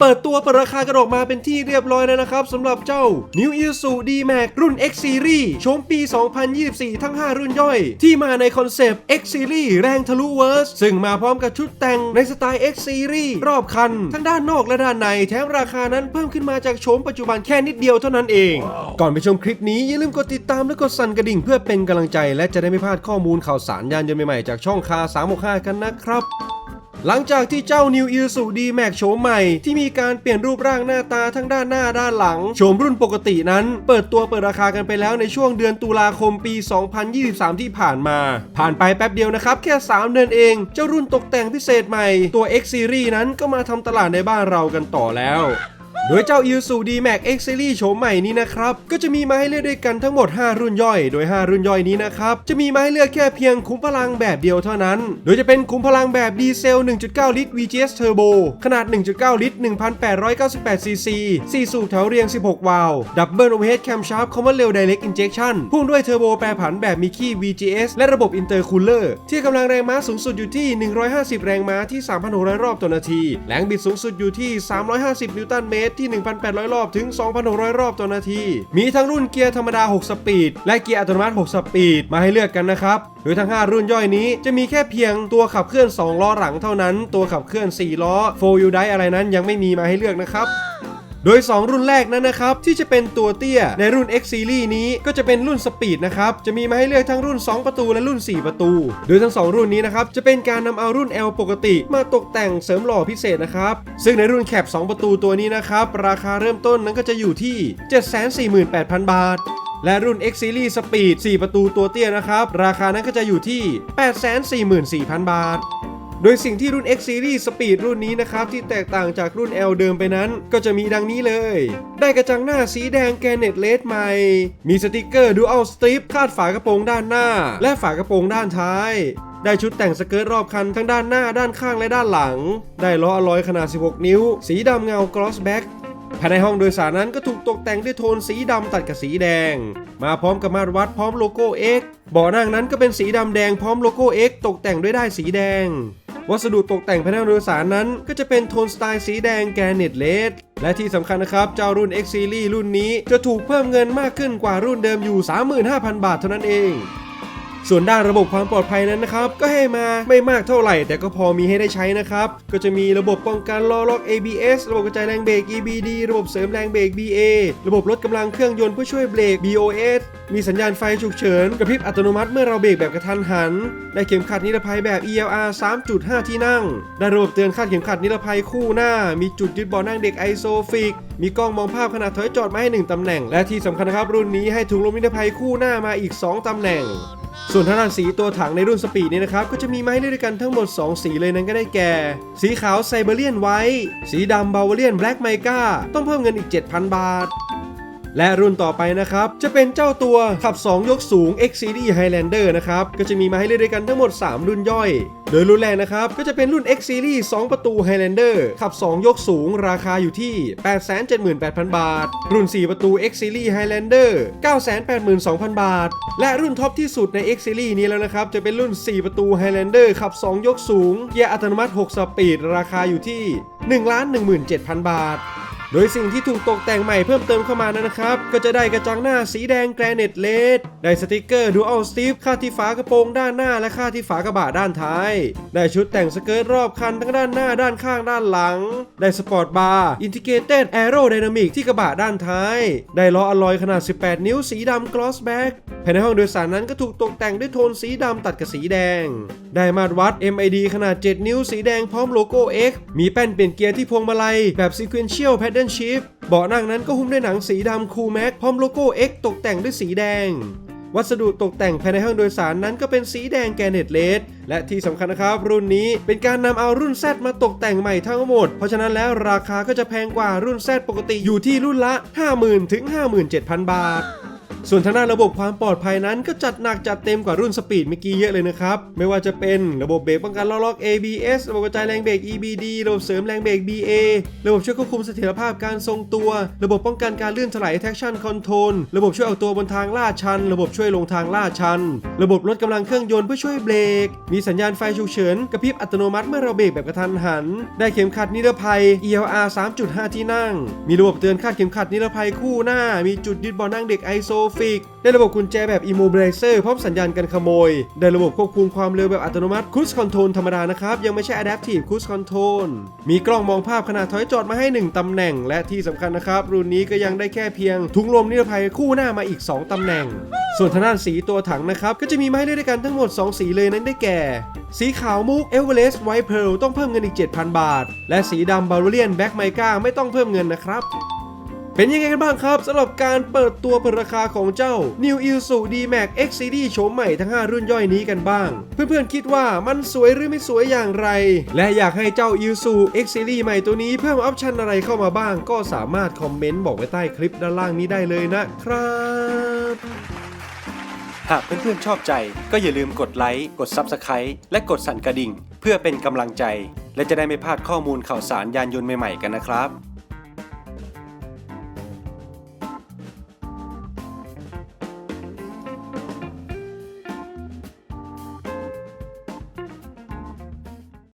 เปิดตัวเปิดราคากันออกมาเป็นที่เรียบร้อยแล้วนะครับสำหรับเจ้า New Isuzu D-Max รุ่น X Series โฉมปี 2024 ทั้ง 5 รุ่นย่อย ที่มาในคอนเซปต์ X Series แรงทะลุเวิร์ส ซึ่งมาพร้อมกับชุดแต่งในสไตล์ X Series รอบคัน ทั้งด้านนอกและด้านใน แถมราคานั้นเพิ่มขึ้นมาจากโฉมปัจจุบันแค่นิดเดียวเท่านั้นเอง ก่อนไปชมคลิปนี้อย่าลืมกดติดตามและกดสั่นกระดิ่งเพื่อเป็นกำลังใจ และจะได้ไม่พลาดข้อมูลข่าวสารยานยนต์ใหม่ๆจากช่องคา365 กันนะครับ หลังจากที่เจ้า New Isuzu D-Max โฉมใหม่ ที่มีการเปลี่ยนรูปร่างหน้าตาทั้งด้านหน้าด้านหลัง โฉมรุ่นปกตินั้น เปิดตัวเปิดราคากันไปแล้วในช่วงเดือนตุลาคมปี 2023 ที่ผ่านมา ผ่านไปแป๊บเดียวนะครับ แค่ 3 เดือนเอง เจ้ารุ่นตกแต่งพิเศษใหม่ตัว X Series นั้นก็มาทำตลาดในบ้านเรากันต่อแล้ว โดยเจ้า Isuzu D-Max X Series โฉมใหม่นี้นะครับ ก็จะมีมาให้เลือกด้วยกันทั้งหมด 5 รุ่นย่อย โดย 5 รุ่นย่อยนี้นะครับ จะมีมาให้เลือกแค่เพียงคุ้มพลังแบบเดียวเท่านั้น โดยจะเป็นคุ้มพลังแบบดีเซล 1.9 ลิตร VGS Turbo ขนาด 1.9 ลิตร 1,898 cc 4 สูบแถวเรียง 16 วาล์ว Double Overhead Camshaft Common Rail Direct Injection พ่วงด้วยเทอร์โบแปรผันแบบมิคี้ VGS และระบบ Intercooler ที่กำลังแรงม้าสูงสุดอยู่ที่ 150 แรงม้าที่ 3,600 รอบต่อนาที แรงบิดสูงสุดอยู่ที่ 350 นิวตันเมตรที่ 1,800 รอบถึง 2,600 รอบต่อนาที มีทั้งรุ่นเกียร์ธรรมดา 6 สปีด และเกียร์อัตโนมัติ 6 สปีด มาให้เลือกกันนะครับ โดยทั้ง 5 รุ่นย่อยนี้จะมีแค่เพียงตัวขับเคลื่อน 2 ล้อหลังเท่านั้น ตัวขับเคลื่อน 4 ล้อ4 u d i อะไรนั้นยังไม่มีมาให้เลือกนะครับ โดย 2 รุ่นแรกนั้นนะครับที่จะเป็นตัวเตี้ยในรุ่น X Series นี้ก็จะเป็นรุ่นสปีดนะครับจะมีมาให้เลือกทั้งรุ่น 2 ประตูและรุ่น 4 ประตู โดยทั้ง 2 รุ่นนี้นะครับจะเป็นการนำเอารุ่น L ปกติมาตกแต่งเสริมหล่อพิเศษนะครับซึ่งในรุ่นแคป2ประตูตัวนี้นะครับราคาเริ่มต้นนั้นก็จะอยู่ที่ 748,000 บาทและรุ่น X Series Speed 4 ประตูตัวเตี้ยนะครับ ราคานั้นก็จะอยู่ที่ 844,000 บาท โดยสิ่งที่รุ่น X Series Speed รุ่นนี้นะครับที่แตกต่างจากรุ่น L เดิมไปนั้น ก็จะมีดังนี้เลย ได้กระจังหน้าสีแดงแกนเนตเลสใหม่ มีสติกเกอร์ Dual Strip คาดฝากระโปรงด้านหน้า และฝากระโปรงด้านท้ายได้ชุดแต่งสเกิร์ตรอบคันทั้งด้านหน้าด้านข้างและด้านหลัง ได้ล้ออลลอยขนาด 16 นิ้ว สีดำเงา Gloss Back ภายในห้องโดยสารนั้นก็ถูกตกแต่งด้วยโทนสีดำตัดกับสีแดง มาพร้อมกับมาตรวัดพร้อมโลโก้ X เบาะนั่งนั้นก็เป็นสีดำแดงพร้อมโลโก้ X ตกแต่งด้วยด้ายสีแดง วัสดุตกแต่งภายในห้องโดยสารนั้น ก็จะเป็นโทนสไตล์สีแดงแกรนิตเลสและที่สำคัญนะครับ เจ้ารุ่น X Series รุ่นนี้จะถูกเพิ่มเงินมากขึ้นกว่ารุ่นเดิมอยู่ 35,000 บาทเท่านั้นเอง ส่วนด้านระบบความปลอดภัยนั้นนะครับ ก็ให้มาไม่มากเท่าไหร่ แต่ก็พอมีให้ได้ใช้นะครับ ก็จะมีระบบป้องกันล้อล็อก ABS ระบบกระจายแรงเบรก EBD ระบบเสริมแรงเบรก BA ระบบลดกำลังเครื่องยนต์เพื่อช่วยเบรก BOS มีสัญญาณไฟฉุกเฉินกระพริบอัตโนมัติเมื่อเราเบรกแบบกระทันหัน ได้เข็มขัดนิรภัยแบบ ELR 3.5 ที่นั่ง ได้ระบบเตือนคาดเข็มขัดนิรภัยคู่หน้า มีจุดยึดเบาะนั่งเด็กไอโซฟิก มีกล้องมองภาพขนาดถอยจอดมาให้หนึ่งตำแหน่ง และที่สำคัญนะครับรุ่นนี้ให้ถุงลมนิรภัยคู่หน้ามาอีก 2ตำแหน่ง ส่วนทางด้านสีตัวถังในรุ่นสปีดนี้นะครับก็จะมีมาให้เลือกด้วยกันทั้งหมด 2 สีเลยนั้นก็ได้แก่ สีขาวไซเบเรียนไว้ สีดำบาวเรียนแบล็กไมกาต้องเพิ่มเงินอีก 7,000 บาท และรุ่นต่อไปนะครับ จะเป็นเจ้าตัวขับ 2 ยกสูง X Series Highlander นะครับ ก็จะมีมาให้เลือกด้วยกันทั้งหมด 3 รุ่นย่อย โดยรุ่นแรกนะครับ ก็จะเป็นรุ่น X Series 2 ประตู Highlander ขับ 2 ยกสูง ราคาอยู่ที่ 878,000 บาท รุ่น 4 ประตู X Series Highlander 982,000 บาท และรุ่นท็อปที่สุดใน X Series นี้แล้วนะครับ จะเป็นรุ่น 4 ประตู Highlander ขับ 2 ยกสูง เกียร์อัตโนมัติ 6 สปีด ราคาอยู่ที่ 1,17,000 บาท โดยสิ่งที่ถูกตกแต่งใหม่เพิ่มเติมเข้ามานั้นนะครับ ก็จะได้กระจังหน้าสีแดงแกรเนตเลดได้สติกเกอร์ดูอัลสตีฟค่าที่ฝากระโปรงด้านหน้าและค่าที่ฝากระบะด้านท้าย ได้ชุดแต่งสเกิร์ตรอบคันทั้งด้านหน้าด้านข้างด้านหลัง ได้สปอร์ตบาร์อินทิเกเต็ดแอโรไดนามิกที่กระบะด้านท้าย ได้ล้ออลลอยขนาด 18 นิ้วสีดำกลอสแบ็กภายในห้องโดยสารนั้นก็ถูกตกแต่งด้วยโทนสีดำตัดกับสีแดง ได้มาตรวัด MID ขนาด 7 นิ้วสีแดงพร้อมโลโก้ X มีแป้นเปลี่ยนเกียร์ที่พวงมาลัยแบบ Sequential นชิพเบาะนั่งนั้นก็หุ้มด้วยหนังสีดำคูลแม็กพร้อมโลโก้ X ตกแต่งด้วยสีแดง วัสดุตกแต่งภายในห้องโดยสารนั้นก็เป็นสีแดงแกเนตเลสและที่สำคัญนะครับ รุ่นนี้เป็นการนำเอารุ่น Z มาตกแต่งใหม่ทั้งหมด เพราะฉะนั้นแล้วราคาก็จะแพงกว่ารุ่น Z ปกติอยู่ที่รุ่นละ 50,000ถึง57,000 บาท ส่วนทางด้านระบบความปลอดภัยนั้นก็จัดหนักจัดเต็มกว่ารุ่นสปีดเมื่อกี้เยอะเลยนะครับ ไม่ว่าจะเป็นระบบเบรกป้องกันล้อล็อก ABS ระบบกระจายแรงเบรก EBD ระบบเสริมแรงเบรก BA ระบบช่วยควบคุมเสถียรภาพการทรงตัว ระบบป้องกันการลื่นถลาย traction control ระบบช่วยเอาตัวบนทางลาดชัน ระบบช่วยลงทางลาดชัน ระบบลดกำลังเครื่องยนต์เพื่อช่วยเบรก มีสัญญาณไฟฉุกเฉินกระพริบอัตโนมัติเมื่อเราเบรกแบบกระทันหัน ได้เข็มขัดนิรภัย ELR 3.5 ที่นั่ง มีระบบเตือนคาดเข็มขัดนิรภัยคู่หน้า มีจุดยึดเบาะนั่งเด็กไอโซฟิก ได้ระบบกุญแจแบบ Immobilizer พร้อมสัญญาณกันขโมย ได้ระบบควบคุมความเร็วแบบอัตโนมัติ Cruise Control ธรรมดานะครับ ยังไม่ใช่ Adaptive Cruise Control มีกล้องมองภาพขนาดถอยจอดมาให้ 1 ตำแหน่ง และที่สำคัญนะครับ รุ่นนี้ก็ยังได้แค่เพียง ถุงลมนิรภัยคู่หน้ามาอีก 2 ตำแหน่ง ส่วนทางด้านสีตัวถังนะครับก็จะมีมาให้เลือกด้วยกันทั้งหมด 2 สีเลยนั้นได้แก่ สีขาวมุก Everest White Pearl ต้องเพิ่มเงินอีก 7,000 บาท และสีดำ Bavarian Black Mica ไม่ต้องเพิ่มเงินนะครับ เป็นยังไงกันบ้างครับสำหรับการเปิดตัวเปิดราคาของเจ้า New i s u D-Max X Series โฉมใหม่ทั้ง 5 รุ่นย่อยนี้กันบ้าง เพื่อนๆคิดว่ามันสวยหรือไม่สวยอย่างไร และอยากให้เจ้า Isuzu X Series ใหม่ตัวนี้เพิ่มออปชันอะไรเข้ามาบ้าง ก็สามารถคอมเมนต์บอกไว้ใต้คลิปด้านล่างนี้ได้เลยนะครับหากเพื่อนๆชอบใจก็อย่าลืมกดไลค์กด Subscribe และกดสั่นกระดิ่ง เพื่อเป็นกำลังใจ และจะได้ไม่พลาดข้อมูลข่าวสารยานยนต์ใหม่ๆกันนะครับ